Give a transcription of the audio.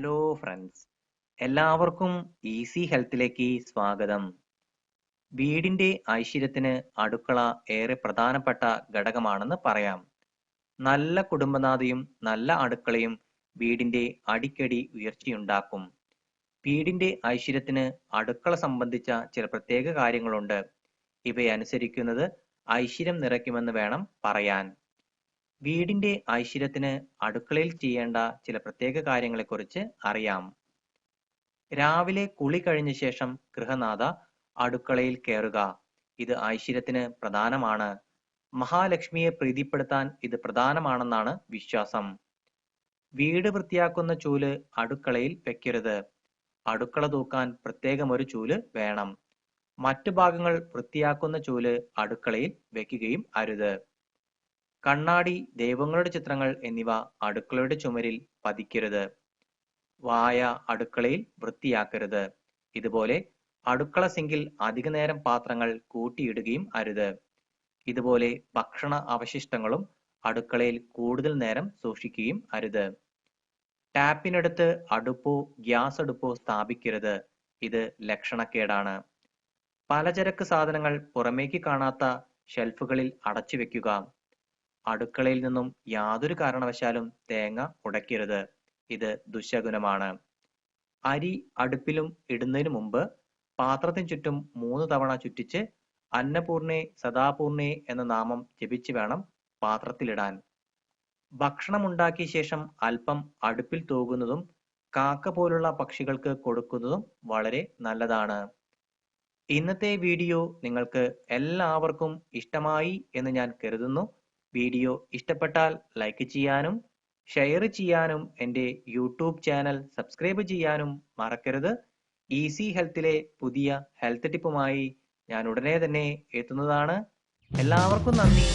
Hello friends. എല്ലാവർക്കും easy ഹെൽത്തിലേക്ക് സ്വാഗതം. വീടിന്റെ ഐശ്വര്യത്തിന് അടുക്കള ഏറെ പ്രധാനപ്പെട്ട ഘടകമാണെന്ന് പറയാം. നല്ല കുടുംബനാഥയും നല്ല അടുക്കളയും വീടിന്റെ അടിക്കടി ഉയർച്ചയുണ്ടാക്കും. വീടിന്റെ ഐശ്വര്യത്തിന് അടുക്കള സംബന്ധിച്ച ചില പ്രത്യേക കാര്യങ്ങളുണ്ട്. ഇവയനുസരിക്കുന്നത് ഐശ്വര്യം നിറയ്ക്കുമെന്ന് വേണം പറയാൻ. വീടിന്റെ ഐശ്വര്യത്തിന് അടുക്കളയിൽ ചെയ്യേണ്ട ചില പ്രത്യേക കാര്യങ്ങളെക്കുറിച്ച് അറിയാം. രാവിലെ കുളി കഴിഞ്ഞ ശേഷം ഗൃഹനാഥ അടുക്കളയിൽ കയറുക ഇത് ഐശ്വര്യത്തിന് പ്രധാനമാണ്. മഹാലക്ഷ്മിയെ പ്രീതിപ്പെടുത്താൻ ഇത് പ്രധാനമാണെന്നാണ് വിശ്വാസം. വീട് വൃത്തിയാക്കുന്ന ചൂൽ അടുക്കളയിൽ വെക്കരുത്. അടുക്കള തൂക്കാൻ പ്രത്യേകം ഒരു ചൂൽ വേണം. മറ്റു ഭാഗങ്ങൾ വൃത്തിയാക്കുന്ന ചൂൽ അടുക്കളയിൽ വെക്കുകയും അരുത്. കണ്ണാടി ദൈവങ്ങളുടെ ചിത്രങ്ങൾ എന്നിവ അടുക്കളയുടെ ചുമരിൽ പതിക്കരുത്. വായ അടുക്കളയിൽ വൃത്തിയാക്കരുത്. ഇതുപോലെ അടുക്കള സിങ്കിൽ അധിക നേരം പാത്രങ്ങൾ കൂട്ടിയിടുകയും അരുത്. ഇതുപോലെ ഭക്ഷണ അവശിഷ്ടങ്ങളും അടുക്കളയിൽ കൂടുതൽ നേരം സൂക്ഷിക്കുകയും അരുത്. ടാപ്പിനടുത്ത് അടുപ്പോ ഗ്യാസ് അടുപ്പോ സ്ഥാപിക്കരുത്. ഇത് ലക്ഷണക്കേടാണ്. പലചരക്ക് സാധനങ്ങൾ പുറമേക്ക് കാണാത്ത ഷെൽഫുകളിൽ അടച്ചു വെക്കുക. അടുക്കളയിൽ നിന്നും യാതൊരു കാരണവശാലും തേങ്ങ ഉടയ്ക്കരുത്. ഇത് ദുശകുനമാണ്. അരി അടുപ്പിലും ഇടുന്നതിന് മുമ്പ് പാത്രത്തിന് ചുറ്റും മൂന്ന് തവണ ചുറ്റിച്ച് അന്നപൂർണെ സദാപൂർണെ എന്ന നാമം ജപിച്ച് വേണം പാത്രത്തിലിടാൻ. ഭക്ഷണം ഉണ്ടാക്കിയ ശേഷം അല്പം അടുപ്പിൽ തൂകുന്നതും കാക്ക പോലുള്ള പക്ഷികൾക്ക് കൊടുക്കുന്നതും വളരെ നല്ലതാണ്. ഇന്നത്തെ വീഡിയോ നിങ്ങൾക്ക് എല്ലാവർക്കും ഇഷ്ടമായി എന്ന് ഞാൻ കരുതുന്നു. വീഡിയോ ഇഷ്ടപ്പെട്ടാൽ ലൈക്ക് ചെയ്യാനും ഷെയർ ചെയ്യാനും എന്റെ യൂട്യൂബ് ചാനൽ സബ്സ്ക്രൈബ് ചെയ്യാനും മറക്കരുത്. ഈസി ഹെൽത്തിലെ പുതിയ ഹെൽത്ത് ടിപ്പുമായി ഞാൻ ഉടനെ തന്നെ എത്തുന്നതാണ്. എല്ലാവർക്കും നന്ദി